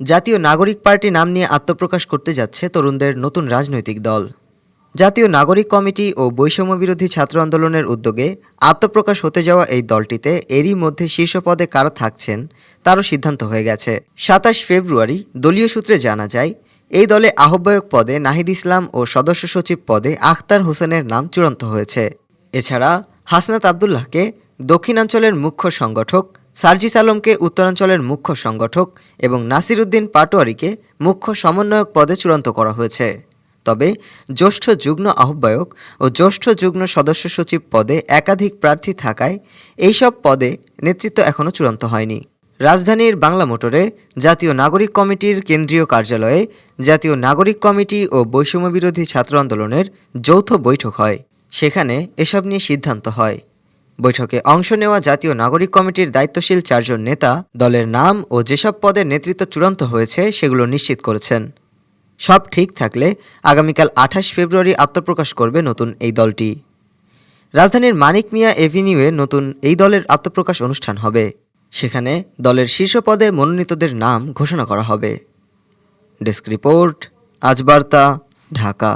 জাতীয় নাগরিক পার্টি নাম নিয়ে আত্মপ্রকাশ করতে যাচ্ছে তরুণদের নতুন রাজনৈতিক দল। জাতীয় নাগরিক কমিটি ও বৈষম্য বিরোধী ছাত্র আন্দোলনের উদ্যোগে আত্মপ্রকাশ হতে যাওয়া এই দলটিতে এরই মধ্যে শীর্ষ পদে কারা থাকছেন তারও সিদ্ধান্ত হয়ে গেছে। সাতাশ ফেব্রুয়ারি দলীয় সূত্রে জানা যায়, এই দলে আহ্বায়ক পদে নাহিদ ইসলাম ও সদস্য সচিব পদে আখতার হোসেনের নাম চূড়ান্ত হয়েছে। এছাড়া হাসনাত আবদুল্লাহকে দক্ষিণাঞ্চলের মুখ্য সংগঠক সার্জিস আলমকে উত্তরাঞ্চলের মুখ্য সংগঠক এবং নাসির উদ্দিন পাটোয়ারিকে মুখ্য সমন্বয়ক পদে চূড়ান্ত করা হয়েছে। তবে জ্যেষ্ঠ যুগ্ম আহ্বায়ক ও জ্যেষ্ঠ যুগ্ম সদস্য সচিব পদে একাধিক প্রার্থী থাকায় এইসব পদে নেতৃত্ব এখনও চূড়ান্ত হয়নি। রাজধানীর বাংলা মোটরে জাতীয় নাগরিক কমিটির কেন্দ্রীয় কার্যালয়ে জাতীয় নাগরিক কমিটি ও বৈষম্য বিরোধী ছাত্র আন্দোলনের যৌথ বৈঠক হয়। সেখানে এসব নিয়ে সিদ্ধান্ত হয়। বৈঠকে অংশ নেওয়া জাতীয় নাগরিক কমিটির দায়িত্বশীল চারজন নেতা, দলের নাম ও যেসব পদের নেতৃত্ব চূড়ান্ত হয়েছে সেগুলো নিশ্চিত করেছেন। সব ঠিক থাকলে আগামীকাল আঠাশ ফেব্রুয়ারি আত্মপ্রকাশ করবে নতুন এই দলটি। রাজধানীর মানিক মিয়া এভিনিউয়ে নতুন এই দলের আত্মপ্রকাশ অনুষ্ঠান হবে। সেখানে দলের শীর্ষ পদে মনোনীতদের নাম ঘোষণা করা হবে। ডেস্ক রিপোর্ট, আজ বার্তা, ঢাকা।